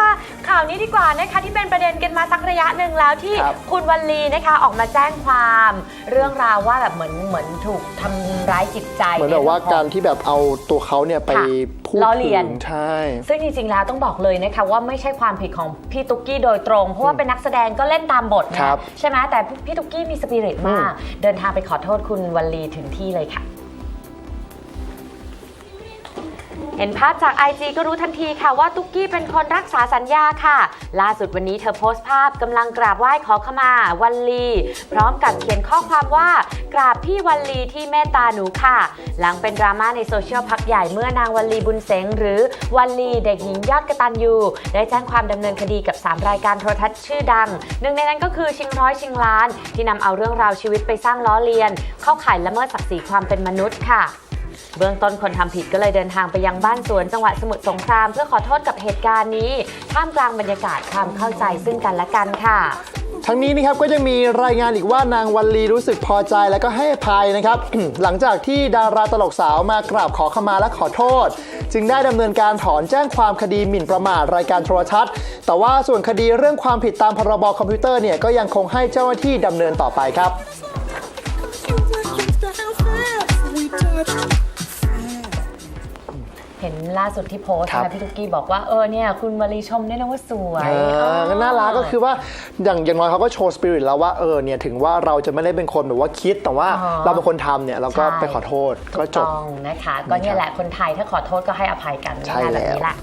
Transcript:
มาข่าวนี้ดีกว่านะคะที่เป็นประเด็นกันมาสักระยะหนึ่งแล้วที่ครับ คุณวันลีนะคะออกมาแจ้งความ เรื่องราวว่าแบบเหมือนเหมือนถูกทำร้ายจิตใจเหมือนแบบว่าการที่แบบเอาตัวเขาเนี่ยไปค่ะพูดล้อถึเลียน งใช่ ซึ่งจริงๆ แล้วต้องบอกเลยนะคะว่าไม่ใช่ความผิดของพี่ตุ๊กกี้โดยตรง เพราะว่าเป็นนักแสดงก็เล่นตามบทครันะบใช่ไหมแต่พี่ตุ๊กกี้มีสปิริตมาก เดินทางไปขอโทษคุณวันลีถึงที่เลยค่ะ เห็นภาพจาก IG ก็รู้ทันทีค่ะว่าตุ๊กกี้เป็นคนรักษาสัญญาค่ะ ล่าสุดวันนี้เธอโพสต์ภาพกำลังกราบไหว้ขอขมาวันลี พร้อมกับเขียนข้อความว่ากราบพี่วันลีที่เมตตาหนูค่ะ หลังเป็นดราม่าในโซเชียลพักใหญ่เมื่อนางวันลีบุญเสงหรือวันลีเด็กหญิงยอดกระตันยูได้แจ้งความดำเนินคดีกับ 3 รายการโทรทัศน์ชื่อดัง หนึ่งในนั้นก็คือชิงร้อยชิงล้าน ที่นำเอาเรื่องราวชีวิตไปสร้างล้อเลียน เข้าข่ายละเมิดศักดิ์ศรีความเป็นมนุษย์ค่ะ เบื้องต้นคนทำผิดก็เลยเดินทางไปยังบ้านสวนจังหวัดสมุทรสงคราม เพื่อขอโทษกับเหตุการณ์นี้ ท่ามกลางบรรยากาศความเข้าใจซึ่งกันและกันค่ะทั้งนี้นะครับก็ยังมีรายงานอีกว่านางวันลีรู้สึกพอใจและก็ให้ภัยนะครับ หลังจากที่ดาราตลกสาวมากราบขอขมาและขอโทษ จึงได้ดำเนินการถอนแจ้งความคดีหมิ่นประมาทรายการโทรทัศน์ แต่ว่าส่วนคดีเรื่องความผิดตามพรบคอมพิวเตอร์เนี่ยก็ยังคงให้เจ้าหน้าที่ดำเนินต่อไปครับ เห็นล่าสุดที่โพสต์ครับ นะพี่ตุ๊กกี้บอกว่าเออเนี่ยคุณมารีชมด้วยนะว่าสวยเออก็น่ารักก็คือว่าอย่างอย่างน้อยเขาก็โชว์สปิริตแล้วว่าเออเนี่ยถึงว่าเราจะไม่ได้เป็นคนแบบว่าคิดแต่ว่าอ๋อเราเป็นคนทำเนี่ยเราก็ใช่ไปขอโทษก็จบ ต้องนะคะ ก็เนี่ยแหละคนไทยถ้าขอโทษก็ให้อภัยกันใช่ง่ายๆแบบแล้วนี้แหละ